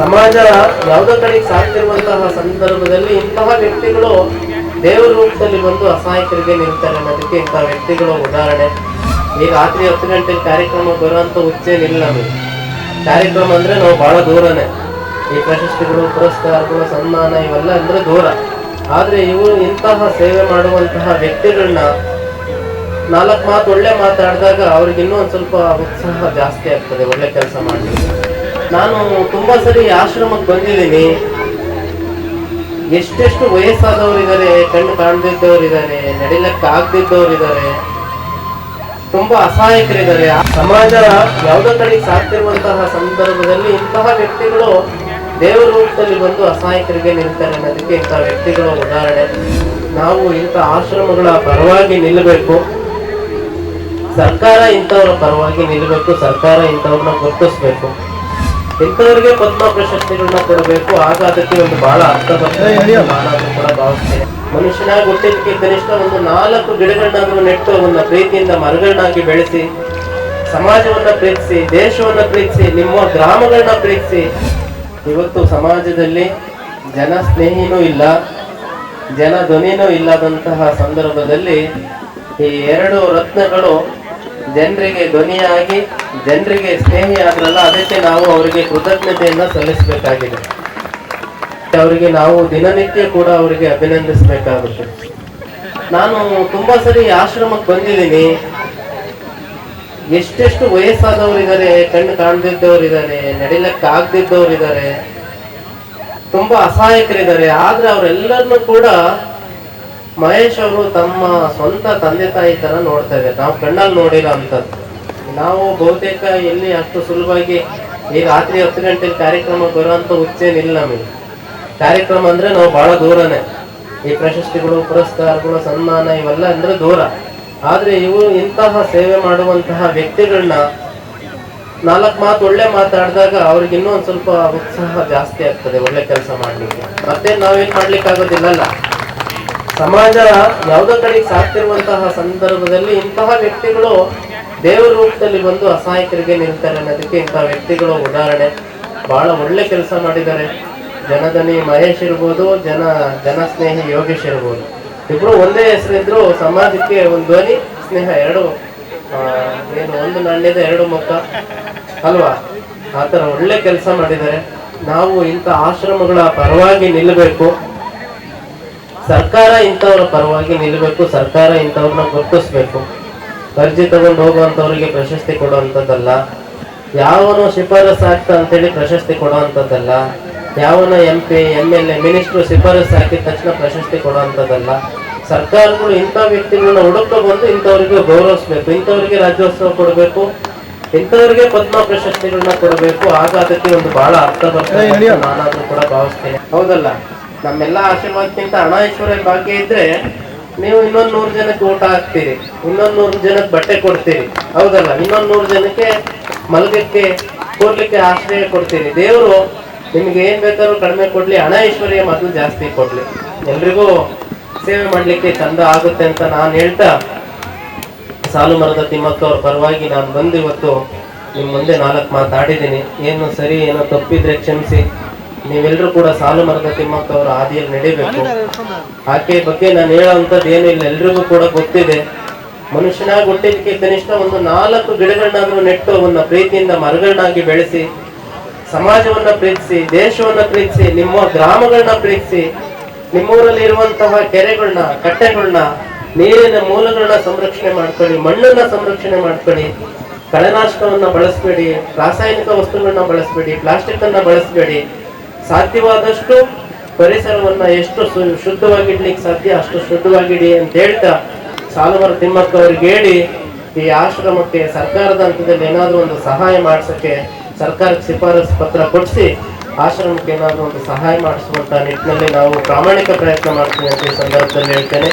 ಸಮಾಜ ಯಾವುದೋ ಕಡೆಗೆ ಸಾಕ್ತಿರುವಂತಹ ಸಂದರ್ಭದಲ್ಲಿ ಇಂತಹ ವ್ಯಕ್ತಿಗಳು ದೇವರ ರೂಪದಲ್ಲಿ ಬಂದು ಅಸಹಾಯಕರಿಗೆ ನಿಲ್ತಾರೆ ಅನ್ನೋದಕ್ಕೆ ಇಂತಹ ವ್ಯಕ್ತಿಗಳು ಉದಾಹರಣೆ. ಈ ರಾತ್ರಿ ಹತ್ತು ಗಂಟೆ ಕಾರ್ಯಕ್ರಮ ಬರುವಂತ ಹುಚ್ಚೇನಿಲ್ಲ ನಮಗೆ ಕಾರ್ಯಕ್ರಮ ಅಂದ್ರೆ ನಾವು ಬಹಳ ದೂರನೇ. ಈ ಪ್ರಶಸ್ತಿಗಳು, ಪುರಸ್ಕಾರಗಳು, ಸನ್ಮಾನ ಇವೆಲ್ಲ ಅಂದ್ರೆ ದೂರ. ಆದ್ರೆ ಇವರು ಇಂತಹ ಸೇವೆ ಮಾಡುವಂತಹ ವ್ಯಕ್ತಿಗಳನ್ನ ನಾಲ್ಕು ಮಾತು ಒಳ್ಳೆ ಮಾತಾಡಿದಾಗ ಅವ್ರಿಗೆ ಇನ್ನೂ ಒಂದು ಸ್ವಲ್ಪ ಉತ್ಸಾಹ ಜಾಸ್ತಿ ಆಗ್ತದೆ, ಒಳ್ಳೆ ಕೆಲಸ ಮಾಡಲಿಕ್ಕೆ. ನಾನು ತುಂಬಾ ಸರಿ ಆಶ್ರಮಕ್ಕೆ ಬಂದಿದ್ದೀನಿ. ಎಷ್ಟೆಷ್ಟು ವಯಸ್ಸಾದವರಿದ್ದಾರೆ, ಕಣ್ಣು ಕಾಣದಿದ್ದವರಿದ್ದಾರೆ ನಡಿಲಕ್ಕೆ ಆಗದಿದ್ದವರಿದ್ದಾರೆ ತುಂಬಾ ಅಸಹಾಯಕರಿದ್ದಾರೆ. ಸಮಾಜ ಯಾವುದೋ ಕಡೆಗೆ ಸಾಕ್ತಿರುವಂತಹ ಸಂದರ್ಭದಲ್ಲಿ ಇಂತಹ ವ್ಯಕ್ತಿಗಳು ದೇವರ ರೂಪದಲ್ಲಿ ಬಂದು ಅಸಹಾಯಕರಿಗೆ ನಿಲ್ತಾರೆ ಅನ್ನೋದಕ್ಕೆ ಇಂತಹ ವ್ಯಕ್ತಿಗಳ ಉದಾಹರಣೆ. ನಾವು ಇಂಥ ಆಶ್ರಮಗಳ ಪರವಾಗಿ ನಿಲ್ಲಬೇಕು ಸರ್ಕಾರ ಇಂಥವ್ರ ಪರವಾಗಿ ನಿಲ್ಲಬೇಕು ಸರ್ಕಾರ ಇಂಥವ್ರನ್ನ ಗುರುತಿಸ್ಬೇಕು. ಇಂಥವ್ರಿಗೆ ಪದ್ಮ ಪ್ರಶಸ್ತಿಗಳನ್ನ ಕೊಡಬೇಕು? ಆಗ ಅದಕ್ಕೆ ಒಂದು ಬಹಳ ಅರ್ಥ ಬರ್ತದೆ. ಕೂಡ ಭಾವಿಸ್ತೇನೆ ಮನುಷ್ಯನಾಗಿ ಹುಟ್ಟಿದಕ್ಕೆ ಕನಿಷ್ಠ ಒಂದು ನಾಲ್ಕು ಗಿಡಗಳನ್ನಾದ್ರೂ ನೆಟ್ಟು ಅವನ್ನ ಪ್ರೀತಿಯಿಂದ ಮರಗಳನ್ನಾಗಿ ಬೆಳೆಸಿ ಸಮಾಜವನ್ನ ಪ್ರೀತಿಸಿ ದೇಶವನ್ನ ಪ್ರೀತಿಸಿ ನಿಮ್ಮ ಗ್ರಾಮಗಳನ್ನ ಪ್ರೀತಿಸಿ ಇವತ್ತು ಸಮಾಜದಲ್ಲಿ ಜನ ಸ್ನೇಹಿನೂ ಇಲ್ಲ ಜನ ಧ್ವನಿನೂ ಇಲ್ಲದಂತಹ ಸಂದರ್ಭದಲ್ಲಿ ಈ ಎರಡು ರತ್ನಗಳು ಜನರಿಗೆ ಧ್ವನಿಯಾಗಿ, ಜನರಿಗೆ ಸ್ನೇಹಿ ಆದ್ರಲ್ಲ ಅದಕ್ಕೆ ನಾವು ಅವರಿಗೆ ಕೃತಜ್ಞತೆಯನ್ನ ಸಲ್ಲಿಸಬೇಕಾಗಿದೆ. ಅವರಿಗೆ ನಾವು ದಿನನಿತ್ಯ ಕೂಡ ಅವರಿಗೆ ಅಭಿನಂದಿಸಬೇಕಾಗುತ್ತೆ. ನಾನು ತುಂಬಾ ಸರಿ ಆಶ್ರಮಕ್ಕೆ ಬಂದಿದ್ದೀನಿ. ಎಷ್ಟೆಷ್ಟು ವಯಸ್ಸಾದವರಿದ್ದಾರೆ, ಕಣ್ಣು ಕಾಣದಿದ್ದವ್ರು ಇದ್ದಾರೆ ನಡಿಲಕ್ಕೆ ಆಗದಿದ್ದವರಿದ್ದಾರೆ ತುಂಬಾ ಅಸಹಾಯಕರಿದ್ದಾರೆ. ಆದ್ರೆ ಅವರೆಲ್ಲರನ್ನು ಕೂಡ ಮಹೇಶ್ ಅವರು ತಮ್ಮ ಸ್ವಂತ ತಂದೆ ತಾಯಿ ತರ ನೋಡ್ತಾ ಇದ್ದಾರೆ. ನಾವು ಕಣ್ಣಲ್ಲಿ ನೋಡಿರೋ ಅಂತದ್ದು ನಾವು ಬಹುತೇಕ ಎಲ್ಲಿ ಅಷ್ಟು ಸುಲಭವಾಗಿ ಈ ರಾತ್ರಿ ಹತ್ತು ಗಂಟೆಗೆ ಕಾರ್ಯಕ್ರಮ ಬರುವಂತ ಹುಚ್ಚೇನಿಲ್ಲ ನಮಗೆ. ಕಾರ್ಯಕ್ರಮ ಅಂದ್ರೆ ನಾವು ಬಹಳ ದೂರನೇ. ಈ ಪ್ರಶಸ್ತಿಗಳು, ಪುರಸ್ಕಾರಗಳು, ಸನ್ಮಾನ ಇವೆಲ್ಲ ಅಂದ್ರೆ ದೂರ. ಆದ್ರೆ ಇವು ಇಂತಹ ಸೇವೆ ಮಾಡುವಂತಹ ವ್ಯಕ್ತಿಗಳನ್ನ ನಾಲ್ಕು ಮಾತು ಒಳ್ಳೆ ಮಾತಾಡಿದಾಗ ಅವ್ರಿಗೆ ಇನ್ನೂ ಒಂದ್ ಸ್ವಲ್ಪ ಉತ್ಸಾಹ ಜಾಸ್ತಿ ಆಗ್ತದೆ ಒಳ್ಳೆ ಕೆಲಸ ಮಾಡ್ಲಿಕ್ಕೆ. ಮತ್ತೆ ನಾವೇನ್ ಮಾಡ್ಲಿಕ್ಕೆ ಆಗೋದಿಲ್ಲಲ್ಲ ಸಮಾಜ ಯಾವುದೋ ಕಡೆಗೆ ಸಾಕ್ತಿರುವಂತಹ ಸಂದರ್ಭದಲ್ಲಿ ಇಂತಹ ವ್ಯಕ್ತಿಗಳು ದೇವರ ರೂಪದಲ್ಲಿ ಬಂದು ಅಸಹಾಯಕರಿಗೆ ನಿಲ್ತಾರೆ ಅನ್ನೋದಕ್ಕೆ ಇಂತಹ ವ್ಯಕ್ತಿಗಳು ಉದಾಹರಣೆ. ಬಹಳ ಒಳ್ಳೆ ಕೆಲಸ ಮಾಡಿದ್ದಾರೆ. ಜನಧನಿ ಮಹೇಶ್ ಇರ್ಬೋದು, ಜನ ಜನಸ್ನೇಹಿ ಯೋಗೇಶ್ ಇರ್ಬೋದು. ಇಬ್ರು ಒಂದೇ ಹೆಸರಿದ್ರು ಸಮಾಜಕ್ಕೆ ಒಂದು ಧ್ವನಿ, ಸ್ನೇಹ, ಎರಡು ಏನು ಒಂದು ನಾಣ್ಯದ ಎರಡು ಮುಖ. ಅಲ್ವಾ? ಆ ಥರ ಒಳ್ಳೆ ಕೆಲಸ ಮಾಡಿದ್ದಾರೆ. ನಾವು ಇಂಥ ಆಶ್ರಮಗಳ ಪರವಾಗಿ ನಿಲ್ಲಬೇಕು ಸರ್ಕಾರ ಇಂಥವ್ರ ಪರವಾಗಿ ನಿಲ್ಲಬೇಕು ಸರ್ಕಾರ ಇಂಥವ್ರನ್ನ ಗುರುತಿಸ್ಬೇಕು. ಅರ್ಜಿ ತಗೊಂಡು ಹೋಗುವಂಥವ್ರಿಗೆ ಪ್ರಶಸ್ತಿ ಕೊಡುವಂಥದ್ದಲ್ಲ. ಯಾವನು ಶಿಫಾರಸ್ ಆಗ್ತಾ ಅಂತೇಳಿ ಪ್ರಶಸ್ತಿ ಕೊಡುವಂಥದ್ದಲ್ಲ. ಯಾವನ M P M L A minister ಶಿಫಾರಸ್ ಹಾಕಿದ ತಕ್ಷಣ ಪ್ರಶಸ್ತಿ ಕೊಡುವಂಥದ್ದಲ್ಲ. ಸರ್ಕಾರಗಳು ಇಂಥ ವ್ಯಕ್ತಿಗಳನ್ನ ಹುಡುಕ ಬಂದು ಇಂಥವ್ರಿಗೆ ಗೌರವಿಸ್ಬೇಕು, ಇಂಥವ್ರಿಗೆ ರಾಜ್ಯೋತ್ಸವ ಕೊಡಬೇಕು, ಇಂಥವ್ರಿಗೆ ಪದ್ಮ ಪ್ರಶಸ್ತಿಗಳನ್ನ ಕೊಡಬೇಕು. ಆಗ ಅದಕ್ಕೆ ಒಂದು ಬಹಳ ಅರ್ಥ ಬರ್ತದೆ ಅಂತ ನಾನಾದ್ರೂ ಕೂಡ ಭಾವಿಸ್ತೇನೆ. ಹೌದಲ್ಲ? ನಮ್ಮೆಲ್ಲ ಆಶೀರ್ವಾದಕ್ಕಿಂತ ಹಣ ಐಶ್ವರ್ಯ ಭಾಗ್ಯ ಇದ್ರೆ ನೀವು ಇನ್ನೊಂದ್ ನೂರ್ ಜನಕ್ಕೆ ಊಟ ಹಾಕ್ತೀರಿ ಇನ್ನೊಂದ್ ನೂರ್ ಜನಕ್ಕೆ ಬಟ್ಟೆ ಕೊಡ್ತೀರಿ. ಹೌದಲ್ಲ? ಇನ್ನೊಂದ್ ನೂರ್ ಜನಕ್ಕೆ ಮಲಗಕ್ಕೆ, ಕೂರ್ಲಿಕ್ಕೆ ಆಶ್ರಯ ಕೊಡ್ತೀರಿ. ದೇವರು ನಿಮ್ಗೆ ಏನ್ ಬೇಕಾದ್ರೂ ಕಡಿಮೆ ಕೊಡ್ಲಿ ಹಣ ಐಶ್ವರ್ಯ ಮೊದಲು ಜಾಸ್ತಿ ಕೊಡ್ಲಿ. ಎಲ್ರಿಗೂ ಸೇವೆ ಮಾಡ್ಲಿಕ್ಕೆ ಚಂದ ಆಗುತ್ತೆ ಅಂತ ನಾನು ಹೇಳ್ತಾ, ಸಾಲು ಮರದ ತಿಮ್ಮಕ್ಕ ಅವ್ರ ಪರವಾಗಿ ನಾನು ಬಂದು ಇವತ್ತು ನಿಮ್ಮ ಮುಂದೆ ನಾಲ್ಕು ಮಾತಾಡಿದ್ದೀನಿ. ಏನು ಸರಿ, ಏನೋ ತಪ್ಪಿದ್ರೆ ಕ್ಷಮಿಸಿ. ನೀವೆಲ್ಲರೂ ಕೂಡ ಸಾಲು ಮರದ ತಿಮ್ಮಕ್ಕ ಅವರ ಹಾದಿಯಲ್ಲಿ ನಡಿಬೇಕು. ಆಕೆ ಬಗ್ಗೆ ನಾನು ಹೇಳುವಂತದ್ದು ಏನು ಇಲ್ಲ, ಎಲ್ರಿಗೂ ಕೂಡ ಗೊತ್ತಿದೆ. ಮನುಷ್ಯನಾಗಿ ಹುಟ್ಟಿದಕ್ಕೆ ಕನಿಷ್ಠ ಒಂದು ನಾಲ್ಕು ಗಿಡಗಳನ್ನಾದ್ರೂ ನೆಟ್ಟು ಅವನ್ನ ಪ್ರೀತಿಯಿಂದ ಮರಗಳನ್ನಾಗಿ ಬೆಳೆಸಿ, ಸಮಾಜವನ್ನ ಪ್ರೀತಿಸಿ, ದೇಶವನ್ನ ಪ್ರೀತಿಸಿ, ನಿಮ್ಮ ಗ್ರಾಮಗಳನ್ನ ಪ್ರೀತಿಸಿ, ನಿಮ್ಮೂರಲ್ಲಿ ಇರುವಂತಹ ಕೆರೆಗಳನ್ನ ಕಟ್ಟೆಗಳನ್ನ ನೀರಿನ ಮೂಲಗಳನ್ನ ಸಂರಕ್ಷಣೆ ಮಾಡ್ಕೊಳ್ಳಿ, ಮಣ್ಣನ್ನ ಸಂರಕ್ಷಣೆ ಮಾಡ್ಕೊಳ್ಳಿ ಕಳೆನಾಶಕವನ್ನ ಬಳಸಬೇಡಿ, ರಾಸಾಯನಿಕ ವಸ್ತುಗಳನ್ನ ಬಳಸಬೇಡಿ ಪ್ಲಾಸ್ಟಿಕ್ ಅನ್ನ ಬಳಸಬೇಡಿ. ಸಾಧ್ಯವಾದಷ್ಟು ಪರಿಸರವನ್ನ ಎಷ್ಟು ಶುದ್ಧವಾಗಿಡ್ಲಿಕ್ಕೆ ಸಾಧ್ಯ, ಅಷ್ಟು ಶುದ್ಧವಾಗಿಡಿ ಅಂತ ಹೇಳ್ತಾ ಸಾಲುಮರ ತಿಮ್ಮಕ್ಕ ಅವ್ರಿಗೆ ಹೇಳಿ, ಈ ಆಶ್ರಮಕ್ಕೆ, ಸರ್ಕಾರದ ಹಂತದಲ್ಲಿ ಏನಾದರೂ ಒಂದು ಸಹಾಯ ಮಾಡಿಸಕ್ಕೆ, ಸರ್ಕಾರಕ್ಕೆ ಶಿಫಾರಸು ಪತ್ರ ಕೊಡಿಸಿ, ಆಶ್ರಮಕ್ಕೆ ಏನಾದ್ರೂ ಒಂದು ಸಹಾಯ ಮಾಡಿಸುವಂತ ನಿಟ್ಟಿನಲ್ಲಿ ನಾವು ಪ್ರಾಮಾಣಿಕ ಪ್ರಯತ್ನ ಮಾಡ್ತೀವಿ ಅಂತ ಈ ಸಂದರ್ಭದಲ್ಲಿ ಹೇಳ್ತೇನೆ.